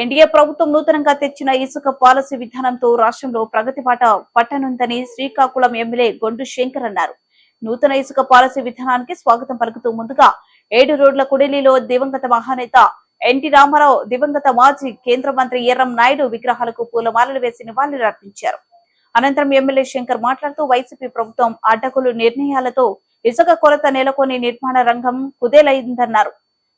NDA ప్రభుత్వం నూతనంగా తెచ్చిన ఇసుక పాలసీ విధానంతో రాష్ట్రంలో ప్రగతి బాట పట్టనుందని శ్రీకాకుళం ఎమ్మెల్యే గొండు శంకర్ అన్నారు. నూతన ఇసుక పాలసీ విధానానికి స్వాగతం పలుకుతూ ముందుగా ఏడు రోడ్ల కుడిలిలో దివంగత మహానేత ఎన్టీ రామారావు దివంగత మాజీ కేంద్ర మంత్రి ఎర్రం నాయుడు విగ్రహాలకు పూలమాలలు వేసి నివాళులర్పించారు అనంతరం ఎమ్మెల్యే శంకర్ మాట్లాడుతూ వైసీపీ ప్రభుత్వం అడ్డకులు నిర్ణయాలతో ఇసుక కొరత నెలకొని నిర్మాణ రంగం కుదేలైందన్నారు.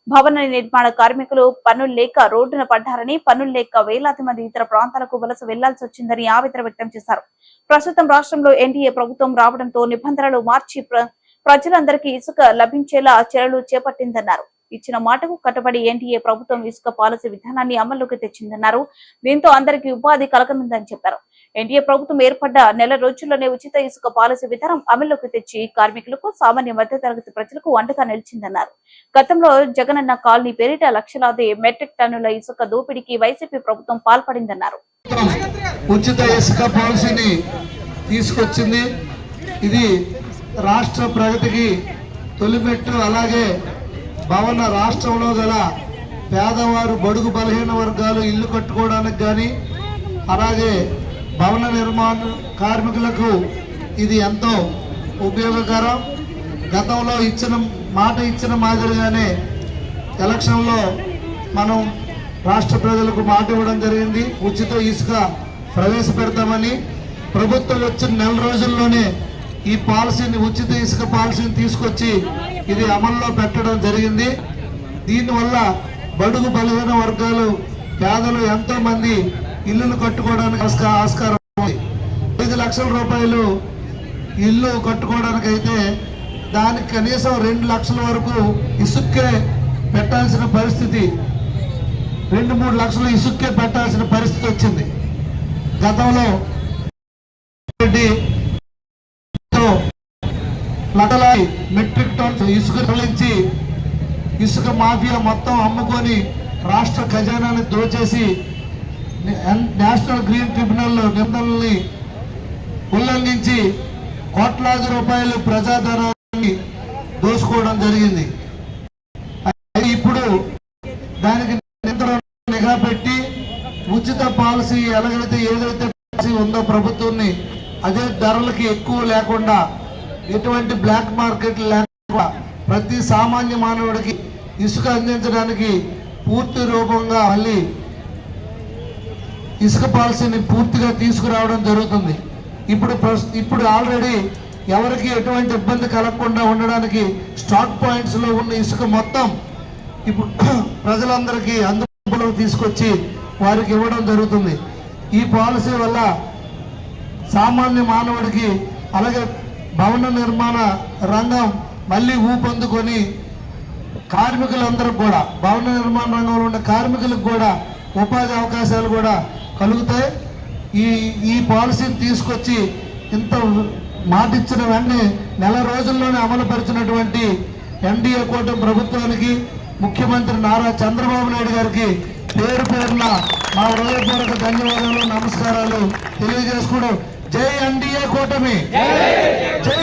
భవన నిర్మాణ కార్మికులు పనులు లేక రోడ్డున పడ్డారని పనులు లేక వేలాది మంది ఇతర ప్రాంతాలకు వలస వెళ్ళాల్సి వచ్చిందని ఆవేదన వ్యక్తం చేశారు. ప్రస్తుతం రాష్ట్రంలో ఎన్డీఏ ప్రభుత్వం రావడంతో నిబంధనలు మార్చి ప్ర- ప్రజలందరికీ ఇసుక లభించేలా చర్యలు చేపట్టిందన్నారు. ఇచ్చిన మాటకు కట్టుబడి ఎన్డీఏ ప్రభుత్వం ఇసుక పాలసీ విధానాన్ని అమల్లోకి తెచ్చిందన్నారు. దీంతో అందరికీ ఉపాధి కలగనుందని చెప్పారు. ఎన్డీఏ ప్రభుత్వం ఏర్పడ్డ నెల రోజుల్లోనే ఉచిత ఇసుక పాలసీ విధానం అమల్లోకి తెచ్చి కార్మికులకు సామాన్య మధ్యతరగతి ప్రజలకు అండగా నిలిచిందన్నారు. గతంలో జగనన్న కాలనీ పేరిట లక్షలాది మెట్రిక్ టన్నుల ఇసుక దోపిడీకి వైసీపీ ప్రభుత్వం పాల్పడిందన్నారు. ఉచిత ఇసుక పాలసీని తీసుకొచ్చింది. ఇది రాష్ట్ర ప్రగతికి తొలిమెట్టు. అలాగే భవన రాష్ట్రంలో గల పేదవారు బడుగు బలహీన వర్గాలు ఇల్లు కట్టుకోవడానికి కానీ అలాగే భవన నిర్మాణ కార్మికులకు ఇది ఎంతో ఉపయోగకరం. గతంలో ఇచ్చిన మాట ఇచ్చిన మాదిరిగానే ఎలక్షన్లో మనం రాష్ట్ర ప్రజలకు మాట ఇవ్వడం జరిగింది. ఉచిత ఇసుక ప్రవేశపెడతామని ప్రభుత్వం వచ్చిన నెల రోజుల్లోనే ఈ పాలసీని ఉచిత ఇసుక పాలసీని తీసుకొచ్చి ఇది అమల్లో పెట్టడం జరిగింది. దీనివల్ల బడుగు బలహీన వర్గాలు పేదలు ఎంతోమంది ఇల్లులు కట్టుకోవడానికి ఆస్కారం లక్షల రూపాయలు ఇల్లు కట్టుకోవడానికి అయితే దానికి కనీసం రెండు లక్షల వరకు ఇసుక్కే పెట్టాల్సిన పరిస్థితి. రెండు మూడు లక్షలు ఇసుక్కే పెట్టాల్సిన పరిస్థితి వచ్చింది. గతంలో రెడ్డి లటలాయి మెట్రిక్ టన్స్ ఇసుక తరలించి ఇసుక మాఫియా మొత్తం అమ్ముకొని రాష్ట్ర ఖజానాన్ని దోచేసి నేషనల్ గ్రీన్ ట్రిబ్యునల్ నిబంధనల్ని ఉల్లంఘించి కోట్లాది రూపాయలు ప్రజాధనాన్ని దోసుకోవడం జరిగింది. ఇప్పుడు దానికి నియంత్రణ నిఘా పెట్టి ఉచిత పాలసీ ఎలాగైతే ఏదైతే పాలసీ ఉందో ప్రభుత్వాన్ని అదే ధరలకి ఎక్కువ లేకుండా ఎటువంటి బ్లాక్ మార్కెట్ లేకుండా ప్రతి సామాన్య మానవుడికి ఇసుక అందించడానికి పూర్తి రూపంగా మళ్ళీ ఇసుక పాలసీని పూర్తిగా తీసుకురావడం జరుగుతుంది. ఇప్పుడు ఇప్పుడు ఆల్రెడీ ఎవరికి ఎటువంటి ఇబ్బంది కలగకుండా ఉండడానికి స్టాక్ పాయింట్స్లో ఉన్న ఇసుక మొత్తం ఇప్పుడు ప్రజలందరికీ అందుబాటులోకి తీసుకొచ్చి వారికి ఇవ్వడం జరుగుతుంది. ఈ పాలసీ వల్ల సామాన్య మానవుడికి అలాగే భవన నిర్మాణ రంగం మళ్ళీ ఊపందుకొని కార్మికులందరూ కూడా భవన నిర్మాణ రంగంలో ఉన్న కార్మికులకు కూడా ఉపాధి అవకాశాలు కూడా కలుగుతాయి. ఈ ఈ పాలసీని తీసుకొచ్చి ఇంత మాట ఇచ్చిన వెంటనే నెల రోజుల్లోనే అమలుపరిచినటువంటి ఎన్డీఏ కూటమి ప్రభుత్వానికి ముఖ్యమంత్రి నారా చంద్రబాబు నాయుడు గారికి పేరు పేరున మా హృదయపూర్వక ధన్యవాదాలు నమస్కారాలు తెలియజేసుకోవడం జై ఎన్డీఏ కూటమి. జై